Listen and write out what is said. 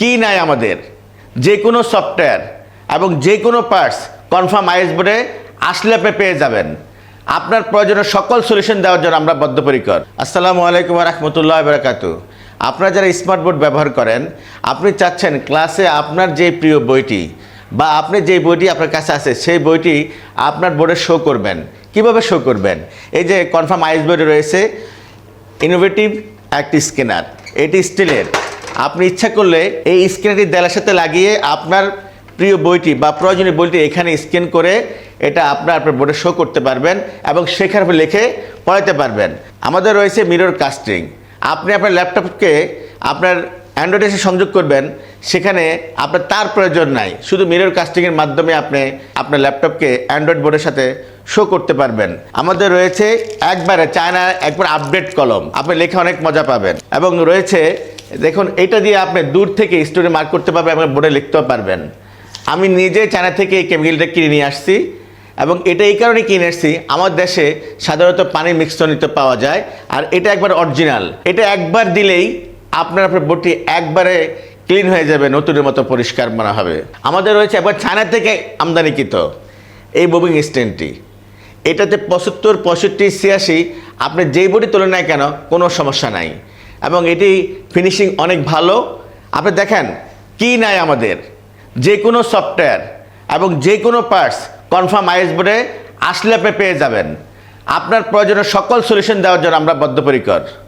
কি নাই আমাদের? যে কোনো সফটওয়্যার এবং যে কোনো পার্টস কনফার্ম আইএস বোর্ডে আসলে আপনি পেয়ে যাবেন। আপনার প্রয়োজনীয় সকল সলিউশন দেওয়ার জন্য আমরা বদ্ধপরিকর। আসসালামু আলাইকুম রহমতুল্লাহ বারাকাতু আপনারা যারা স্মার্ট বোর্ড ব্যবহার করেন, আপনি চাচ্ছেন ক্লাসে আপনার যে প্রিয় বইটি বা আপনি যে বইটি আপনার কাছে আছে, সেই বইটি আপনার বোর্ডে শো করবেন। কীভাবে শো করবেন? এই যে কনফার্ম আইএস বোর্ডে রয়েছে ইনোভেটিভ একটি স্ক্যানার এটি স্টিলের আপনি ইচ্ছা করলে এই স্ক্যানারটি দেয়ালের সাথে লাগিয়ে আপনার প্রিয় বইটি বা প্রয়োজনীয় বইটি এখানে স্ক্যান করে এটা আপনার আপনার বোর্ডে শো করতে পারবেন এবং সেখানে লিখে পড়াতে পারবেন। আমাদের রয়েছে মিরর কাস্টিং আপনি আপনার ল্যাপটপকে আপনার অ্যান্ড্রয়েড সংযোগ করবেন, সেখানে আপনার তার প্রয়োজন নাই। শুধু মিরর কাস্টিংয়ের মাধ্যমে আপনি আপনার ল্যাপটপকে অ্যান্ড্রয়েড বোর্ডের সাথে শো করতে পারবেন। আমাদের রয়েছে একবারে চায়না একবার আপডেট কলম। আপনি লেখা অনেক মজা পাবেন। এবং রয়েছে দেখুন, এটা দিয়ে আপনি দূর থেকে স্টোরি মার্ক করতে পারবেন এবং বোর্ডে লিখতেও পারবেন। আমি নিজে চায়না থেকে এই কেমিক্যালটা কিনে নিয়ে আসছি এবং এটা এই কারণে কিনে এসেছি আমার দেশে সাধারণত পানি মিশ্রণিত পাওয়া যায়, আর এটা একবার অরিজিনাল এটা একবার দিলেই আপনার আপনার বোটটি একবারে ক্লিন হয়ে যাবে, নতুনের মতো পরিষ্কার মনে হবে। আমাদের রয়েছে একবার চায়না থেকে আমদানিকৃত এই মুভিং স্ট্যান্ডটি এটাতে পঁচাত্তর, পঁয়ষট্টি, ছিয়াশি, আপনি যেই বডি তোলেন না কেন, কোনো সমস্যা নাই। এবং এটি ফিনিশিং অনেক ভালো। আপনি দেখেন, কি নাই আমাদের? যে কোনো সফটওয়্যার এবং যে কোনো পার্টস কনফার্ম আইএস বোর্ডে আসলে আপনি পেয়ে যাবেন। আপনার প্রয়োজনীয় সকল সলিউশন দেওয়ার জন্য আমরা বদ্ধপরিকর।